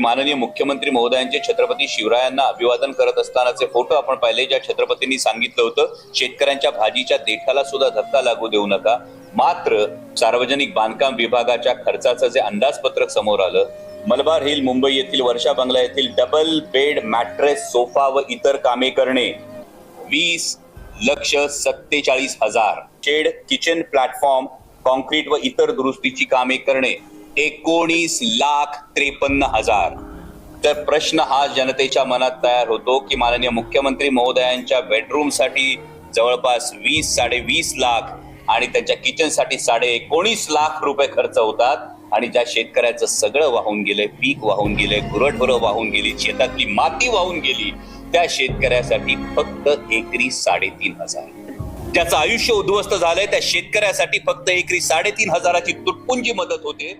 माननीय मुख्यमंत्री महोदयांचे छत्रपती शिवरायांना अभिवादन करत असतानाचे फोटो आपण पाहिले ज्या छत्रपतींनी सांगितलं होतं शेतकऱ्यांच्या भाजीच्या देठाला सुद्धा धक्का लागू देऊ नका. मात्र सार्वजनिक बांधकाम विभागाच्या खर्चाचं जे अंदाजपत्रक समोर आलं मलबार हिल मुंबई येथील वर्षा बंगला येथील डबल बेड मॅट्रेस सोफा व इतर कामे करणे वीस लक्ष सत्तेचाळीस हजार. शेड किचन प्लॅटफॉर्म कॉन्क्रीट व इतर दुरुस्तीची कामे करणे एकोणीस लाख त्रेपन्न हजार. तर प्रश्न हा जनतेच्या मनात तयार होतो की माननीय मुख्यमंत्री महोदयांच्या बेडरूमसाठी जवळपास वीस साडे वीस लाख आणि त्यांच्या किचनसाठी साडे एकोणीस लाख रुपये खर्च होतात आणि ज्या शेतकऱ्याचं सगळं वाहून गेलंय पीक वाहून गेले गुरटभुरं वाहून गेली शेतातली माती वाहून गेली त्या शेतकऱ्यासाठी फक्त एकरी साडेतीन हजार. त्याचं आयुष्य उद्ध्वस्त झालंय त्या शेतकऱ्यासाठी फक्त एकरी साडेतीन हजाराची तुटपुंजी मदत होते.